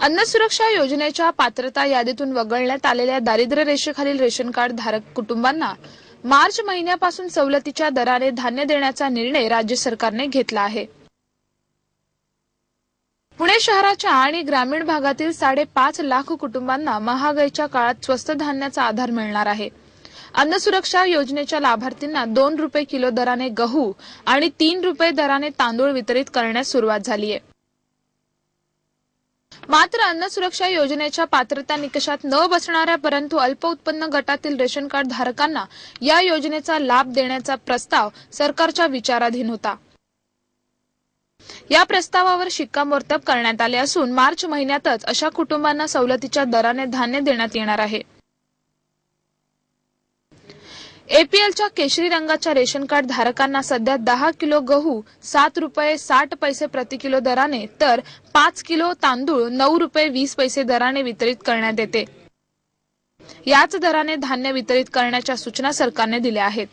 अन्न सुरक्षा योजनेच्या पात्रता यादीतून वगळण्यात आलेल्या दारिद्र्य रेषेखालील रेशन कार्ड धारक कुटुंबांना मार्च महिन्यापासून सवलतीच्या दराने धान्य देण्याचा निर्णय राज्य सरकारने घेतला आहे. पुणे शहराच्या आणि ग्रामीण भागातील साडेपाच लाख कुटुंबांना महागाईच्या काळात स्वस्त धान्याचा आधार मिळणार आहे. अन्न सुरक्षा योजनेच्या लाभार्थींना दोन रुपये किलो दराने गहू आणि तीन रुपये दराने तांदूळ वितरित करण्यास सुरुवात झाली आहे. मात्र अन्न सुरक्षा योजनेच्या पात्रता निकषात न बसणाऱ्या परंतु अल्प उत्पन्न गटातील रेशन कार्ड धारकांना या योजनेचा लाभ देण्याचा प्रस्ताव सरकारच्या विचाराधीन होता. या प्रस्तावावर शिक्कामोर्तब करण्यात आले असून मार्च महिन्यातच अशा कुटुंबांना सवलतीच्या दराने धान्य देण्यात येणार आहे. एपीएलच्या केशरी रंगाच्या रेशन कार्ड धारकांना सध्या दहा किलो गहू सात रुपये साठ पैसे प्रति किलो दराने तर पाच किलो तांदूळ नऊ रुपये वीस पैसे दराने वितरित करण्यात येते. याच दराने धान्य वितरित करण्याच्या सूचना सरकारने दिल्या आहेत.